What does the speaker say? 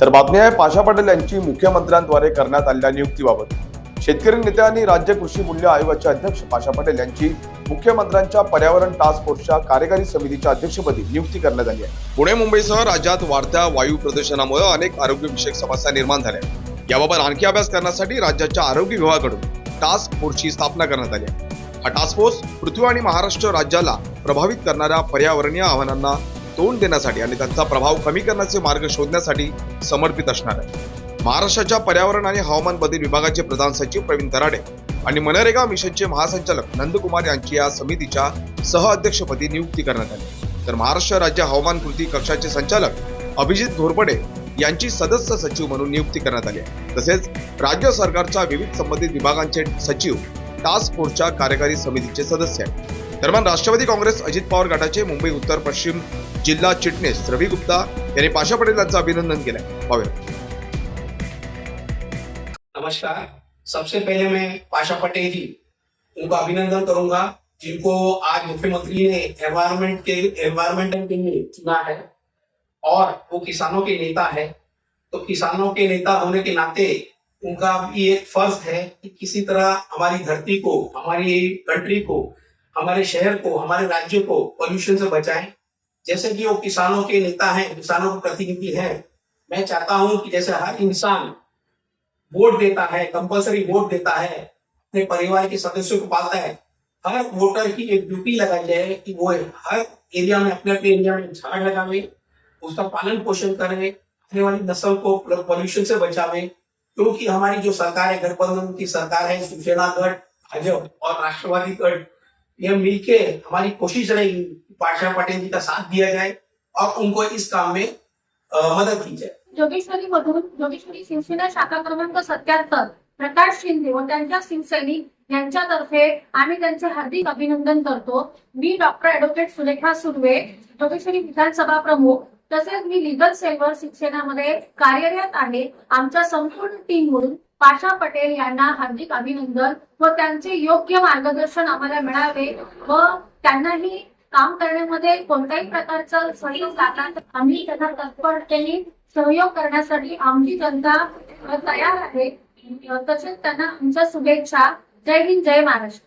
तर बातमी आहे पाशा पटेल यांची मुख्यमंत्र्यांद्वारे करण्यात आलेल्या नियुक्तीबाबत. शेतकरी नेते आणि राज्य कृषी मूल्य आयोगाचे अध्यक्ष पाशा पटेल यांची मुख्यमंत्र्यांच्या पर्यावरण टास्क फोर्सच्या कार्यकारी समितीच्या अध्यक्षपदी नियुक्ती करण्यात आली आहे. पुणे मुंबईसह राज्यात वाढत्या वायू प्रदूषणामुळे अनेक आरोग्यविषयक समस्या निर्माण झाल्या याबाबत आणखी अभ्यास करण्यासाठी राज्याच्या आरोग्य विभागाकडून टास्क फोर्सची स्थापना करण्यात आली आहे. हा टास्क फोर्स पृथ्वी आणि महाराष्ट्र राज्याला प्रभावित करणाऱ्या पर्यावरणीय आव्हानांना तोंड देण्यासाठी आणि त्यांचा प्रभाव कमी करण्याचे मार्ग शोधण्यासाठी समर्पित असणार आहे. महाराष्ट्राच्या पर्यावरण आणि हवामान बदल विभागाचे प्रधान सचिव प्रवीण तराडे आणि मनरेगा मिशनचे महासंचालक नंदकुमार यांची या समितीच्या सहअध्यक्षपदी नियुक्ती करण्यात आली. तर महाराष्ट्र राज्य हवामान कृती कक्षाचे संचालक अभिजित घोरपडे यांची सदस्य सचिव म्हणून नियुक्ती करण्यात आली आहे. तसेच राज्य सरकारच्या विविध संबंधित विभागांचे सचिव टास्क फोर्सच्या कार्यकारी समितीचे सदस्य आहेत. दरम्यान राष्ट्रवादी काँग्रेस अजित पवार गटाचे मुंबई उत्तर पश्चिम जिल्हा चिटणीस रवी गुप्ता यांनी पाशा पटेल यांचं अभिनंदन केलंय. पाहूया. नमस्कार. सबसे पहले मैं पाशा पटेल जी उनका अभिनंदन करूंगा जिनको आज मुख्यमंत्री ने एनवायरमेंट के एनवायरमेंटल के लिए चुना है और वो किसानों के नेता है। तो किसानों के नेता होने के नाते उनका भी एक फर्ज है कि किसी तरह हमारी धरती को हमारी कंट्री को हमारे शहर को, हमारे राज्य को पॉल्यूशन से बचाएँ। जैसे कि वो किसानों के नेता हैं, किसानों के प्रतिनिधि हैं। मैं चाहता हूँ कि जैसे हर इंसान वोट देता है कंपलसरी वोट देता है, अपने परिवार के सदस्यों को पालता है, हर वोटर की एक ड्यूटी लगाई जाए कि वो हर एरिया में, अपने अपने एरिया में झाड़ लगावे, उसका पालन पोषण करे, आने वाली नस्ल को पॉल्यूशन से बचावे, क्योंकि हमारी जो सरकार है, गठबंधन की सरकार है शिवसेना गढ़, भाजपा और राष्ट्रवादी गढ़ ये मिलके हमारी कोशिश रहेगी पाशा पटेल जी का साथ दिया जाए और उनको इस काम में मदद की जाए। जोगेश्वरी मधून जोगेश्वरी शिवसेना शाखा क्रमांक सत्याहत्तर प्रकाश शिंदे व त्यांच्या शिवसैनिक यांच्यातर्फे आम्ही त्यांचे हार्दिक अभिनंदन करतो. मी डॉक्टर ऍडव्होकेट सुलेखा सुर्वे जोगेश्वरी विधानसभा प्रमुख तसेच मी लिगल सेलवर शिवसेनामध्ये कार्यरत आहे. आमच्या संपूर्ण टीम म्हणून पाशा पटेल यांना हार्दिक अभिनंदन व त्यांचे योग्य मार्गदर्शन आम्हाला मिळावे व त्यांनाही काम करण्यामध्ये कोणत्याही प्रकारचं सहयोग जातात आम्ही त्यांना तत्परतेने सहयोग करण्यासाठी आमची जनता तयार आहे. तसेच त्यांना आमच्या शुभेच्छा. जय हिंद जय महाराष्ट्र.